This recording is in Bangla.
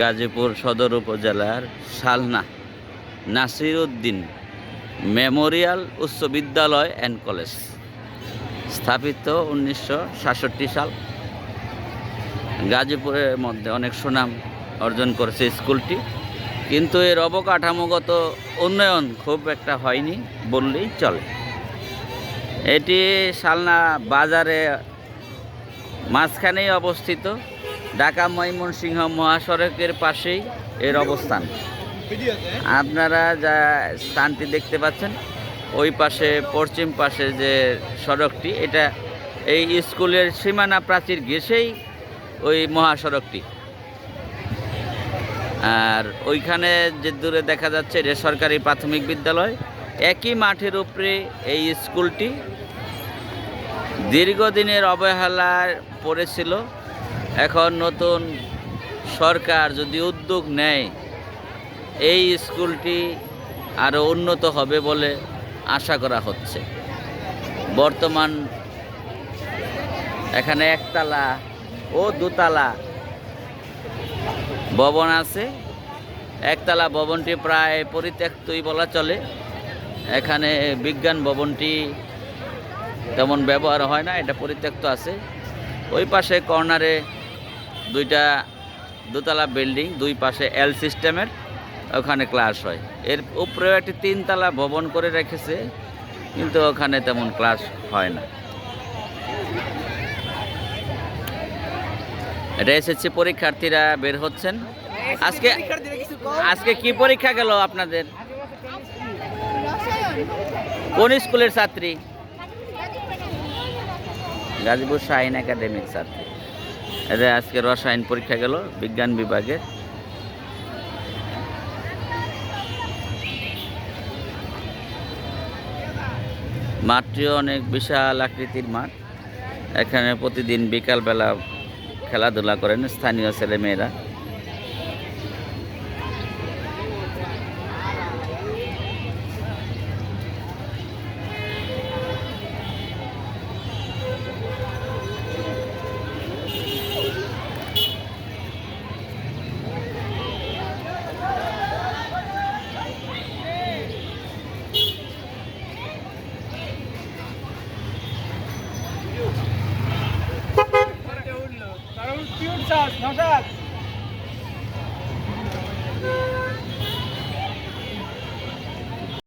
গাজীপুর সদর উপজেলার সালনা নাসির উদ্দিন মেমোরিয়াল উচ্চ বিদ্যালয় অ্যান্ড কলেজ, স্থাপিত উনিশশো সাতষট্টি সাল। গাজীপুরের মধ্যে অনেক সুনাম অর্জন করেছে স্কুলটি। কিন্তু এর অবকাঠামোগত উন্নয়ন খুব একটা হয়নি বললেই চলে। এটি শালনা বাজারে মাঝখানেই অবস্থিত। ঢাকা ময়মনসিংহ মহাসড়কের পাশেই এর অবস্থান। আপনারা যা স্থানটি দেখতে পাচ্ছেন, ওই পাশে, পশ্চিম পাশে যে সড়কটি, এটা এই স্কুলের সীমানা প্রাচীর ঘেসেই ওই মহাসড়কটি। আর ওইখানে যে দূরে দেখা যাচ্ছে, এটা সরকারি প্রাথমিক বিদ্যালয়। একই মাঠের উপরে এই স্কুলটি দীর্ঘদিনের অবহেলার পড়েছিল। এখন নতুন সরকার যদি উদ্যোগ নেয়, এই স্কুলটি আরও উন্নত হবে বলে আশা করা হচ্ছে। বর্তমান এখানে একতলা ও দুতলা ভবন আছে। একতলা ভবনটি প্রায় পরিত্যক্তই বলা চলে। এখানে বিজ্ঞান ভবনটি তেমন ব্যবহার হয় না, এটা পরিত্যক্ত আছে। ওই পাশে কর্নারে দুইটা দোতলা বিল্ডিং, দুই পাশে এল সিস্টেমের, ওখানে ক্লাস হয়। এর উপরেও একটি তিনতলা ভবন করে রেখেছে, কিন্তু ওখানে তেমন ক্লাস হয় না। এটা এসএসসি পরীক্ষার্থীরা বের হচ্ছেন। আজকে আজকে কি পরীক্ষা গেল আপনাদের? কোন স্কুলের ছাত্রী? গাজীপুর শাহিন একাডেমির ছাত্রী। এদের আজকে রসায়ন পরীক্ষা গেল বিজ্ঞান বিভাগের। মাঠটিও অনেক বিশাল আকৃতির মাঠ। এখানে প্রতিদিন বিকালবেলা খেলাধুলা করেন স্থানীয় ছেলেমেয়েরা। Nós, nós já